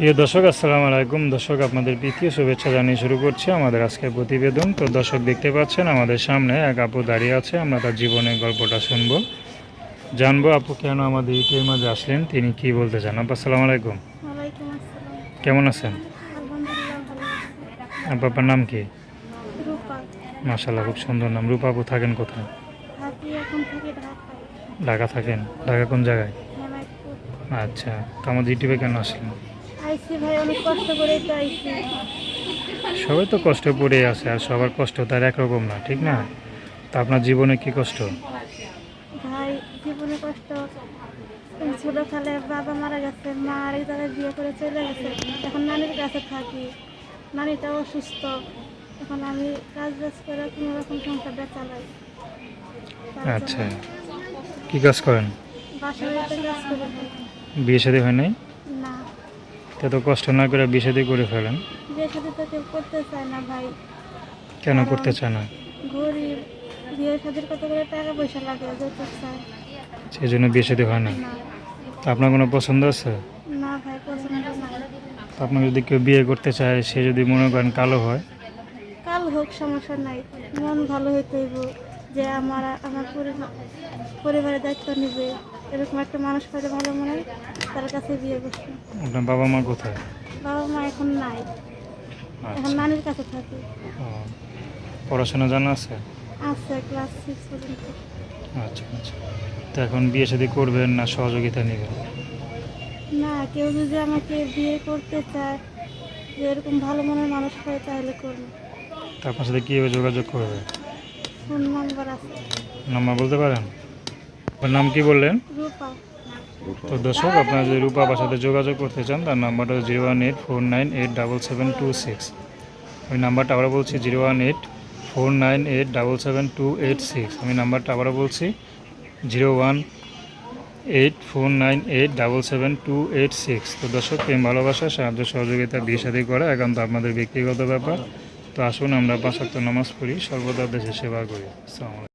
প্রিয় দর্শক আসসালামু আলাইকুম। দর্শক আপনাদের প্রীতীয় শুভেচ্ছা জানিয়ে শুরু করছি আমাদের আজকের প্রতিবেদন। তো দর্শক দেখতে পাচ্ছেন আমাদের সামনে এক আপু দাঁড়িয়ে আছে। আমরা তার জীবনের গল্পটা শুনব। জানব আপু কেন আমাদের ইউটিউবের মাঝে আসলেন? তিনি কি বলতে চান? আপু আসসালামু আলাইকুম। কেমন আছেন? আলহামদুলিল্লাহ ভালো আছি। আপু আপনার নাম কি? রূপা। মাশাল্লাহ খুব সুন্দর নাম। রূপা আপু থাকেন কোথায়? ঢাকা থাকেন? ঢাকা কোন জায়গায়? আচ্ছা তো আমাদের ইউটিউবে কেন আসলেন? ভাই অনেক কষ্ট করে তো আইসি। সবাই তো কষ্ট পড়ে আছে আর সবার কষ্ট তার একরকম না ঠিক না? তা আপনার জীবনে কি কষ্ট? ভাই জীবনে কষ্ট। বাবা মারা গেছে মা আরেক জায়গায় বিয়ে করে চলে গেছে। এখন নানির কাছে থাকি। অসুস্থ। এখন আমি কাজ বাজ করে কোনো রকম সংসারটা চালাই। আচ্ছা। কি কাজ করেন? বাড়িতে কাজ বিয়ে শাদী হয় নাই? এত কষ্ট না করে বিয়ে করে ফেলেন? বিয়ে সাথে তো কেউ করতে চায় না ভাই। কেন করতে চায় না? গরিব বিয়ে সাথে কত করে টাকা পয়সা লাগে যৌতুক চায় সেই জন্য বিয়ে শাদী হয় না? আপনার কোনো পছন্দ আছে? না ভাই পছন্দ না। যদি কেউ বিয়ে করতে চায় সে যদি মনে করেন কালো হয়? কাল হোক সমস্যা নাই। মন ভালো হইতে হইব যে আমার আমার পরিবার পরিবারের দায়িত্ব নিবে। এরকম একটা মানুষ পাইলে ভালো মনে হয় তার কাছে বিয়ে করছে। আপনার বাবা মা কোথায়? বাবা মা এখন নাই। এখন আচ্ছা নানির কাছে থাকে। পড়াশোনা জানা আছে? আছে ক্লাস সিক্স পর্যন্ত। আচ্ছা আচ্ছা। তো এখন বিয়ে শাদী করবেন না সহযোগিতা নেবেন? না কেউ যদি আমাকে বিয়ে করতে চায় যে এরকম ভালো মনের মানুষ হয় তাহলে করবে। আপনার সাথে কীভাবে যোগাযোগ করবে? নাম্বার বলতে পারেন? আপনার নাম কি বললেন? তো দর্শক আপনারা যদি রূপা আপার সাথে যোগাযোগ করতে চান তার নাম্বারটা zero one eight four nine eight double seven two six. ওই নাম্বারটা আবারও বলছি zero one eight four nine eight double seven two eight six. আমি নাম্বারটা আবারও বলছি zero one eight four nine eight double seven two eight six. তো দর্শক প্রেম ভালোবাসা সাহায্য সহযোগিতা বিয়ে সাথে করা একান্ত আপনাদের ব্যক্তিগত ব্যাপার। তো আসুন আমরা বাসাক্ত নামাজ পড়ি সর্বদা দেশের সেবা করি। আসসালামু আলাইকুম।